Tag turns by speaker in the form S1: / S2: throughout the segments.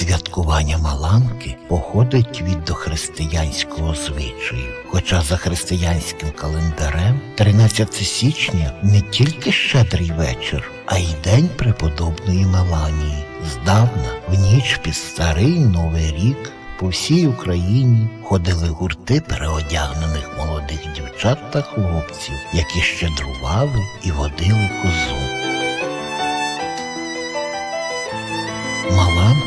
S1: Святкування Маланки походить від дохристиянського звичаю. Хоча за християнським календарем 13 січня не тільки щедрий вечір, а й день преподобної Меланії. Здавна, в ніч під старий новий рік, по всій Україні ходили гурти переодягнених молодих дівчат та хлопців, які щедрували і водили козу. Маланка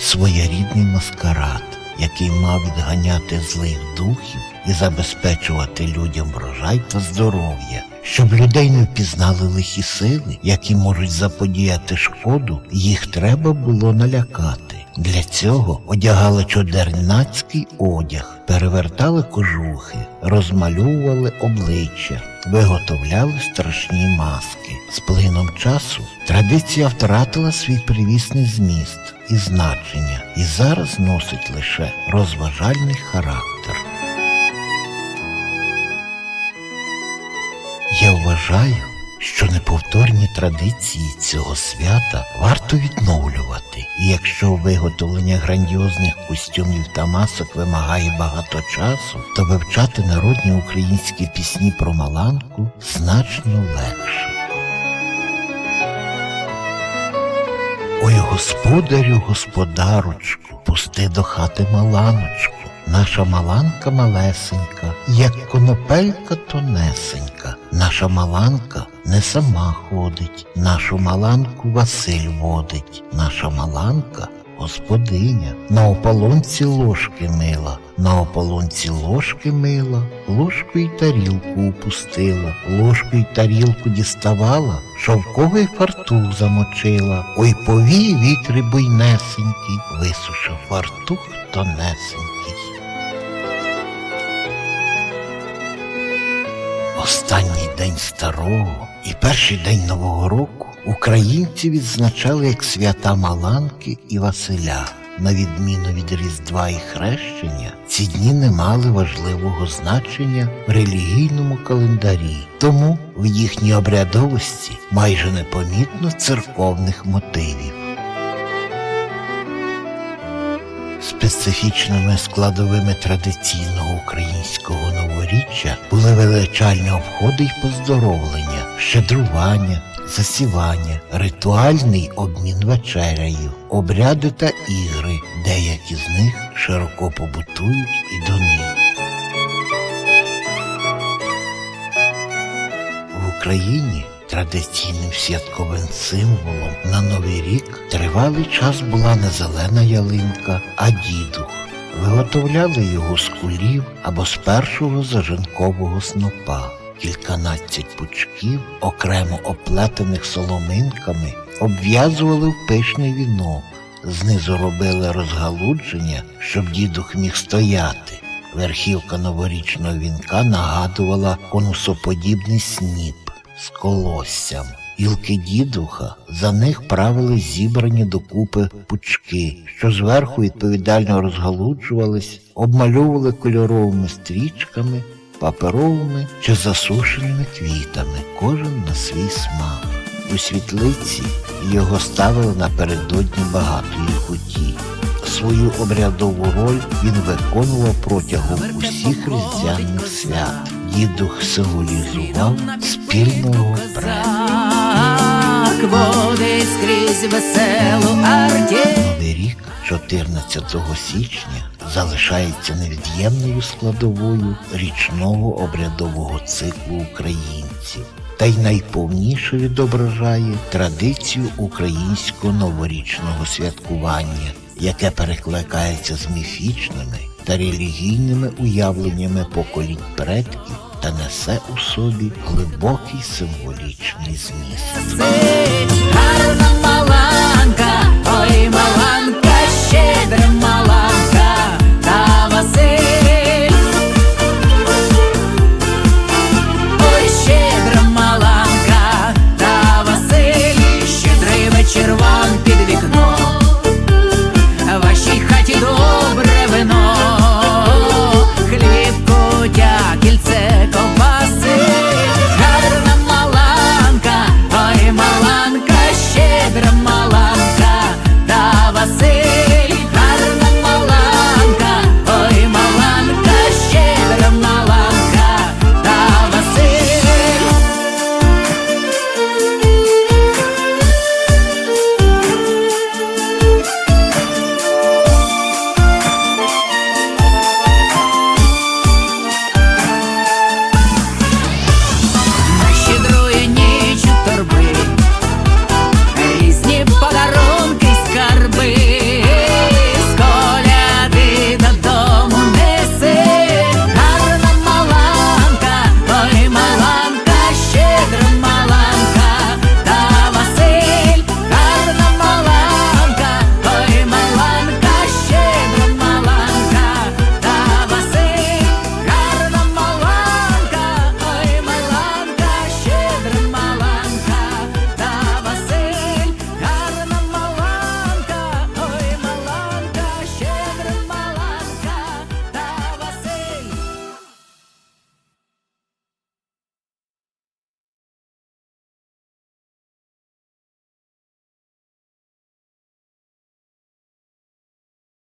S1: своєрідний маскарад, який мав відганяти злих духів і забезпечувати людям врожай та здоров'я, щоб людей не впізнали лихі сили, які можуть заподіяти шкоду, їх треба було налякати. Для цього одягали чудернацький одяг, перевертали кожухи, розмальовували обличчя, виготовляли страшні маски. З плином часу традиція втратила свій привісний зміст і значення, і зараз носить лише розважальний характер. Я вважаю, що неповторні традиції цього свята варто відновлювати, і якщо виготовлення грандіозних костюмів та масок вимагає багато часу, то вивчати народні українські пісні про Маланку значно легше. Ой, господарю, господарочку, пусти до хати маланочку. Наша маланка малесенька, як конопелька тонесенька. Наша маланка не сама ходить, нашу маланку Василь водить. Наша маланка господиня, на ополонці ложки мила, на ополонці ложки мила, ложку й тарілку упустила, ложку й тарілку діставала, шовковий фартух замочила. Ой повій вітри буйнесенький, висушив фартух тонесенький. Останній день старого і перший день Нового року українці відзначали як свята Маланки і Василя. На відміну від Різдва і Хрещення, ці дні не мали важливого значення в релігійному календарі, тому в їхній обрядовості майже непомітно церковних мотивів. Специфічними складовими традиційного українського новоріччя були величальні обходи й поздоровлення, щедрування, засівання, ритуальний обмін вечерею, обряди та ігри, деякі з них широко побутують і донині. В Україні традиційним святковим символом на Новий рік тривалий час була не зелена ялинка, а дідух. Виготовляли його з кулів або з першого зажинкового снопа. Кільканадцять пучків, окремо оплетених соломинками, обв'язували в пишний вінок. Знизу робили розгалудження, щоб дідух міг стояти. Верхівка новорічного вінка нагадувала конусоподібний сніп з колоссям. Гілки дідуха за них правили зібрані докупи пучки, що зверху відповідально розгалуджувались, обмальовували кольоровими стрічками, паперовими чи засушеними квітами, кожен на свій смак. У світлиці його ставили напередодні багатої куті. Свою обрядову роль він виконував протягом усіх різдвяних свят. Дідух символізував спільного предка.
S2: Водить скрізь веселу артіль.
S1: Новий рік 14 січня залишається невід'ємною складовою річного обрядового циклу українців та й найповніше відображає традицію українського новорічного святкування, яке перекликається з міфічними та релігійними уявленнями поколінь предків та несе у собі глибокий символічний зміст.
S2: Гарна маланка, ой, маланка, щедра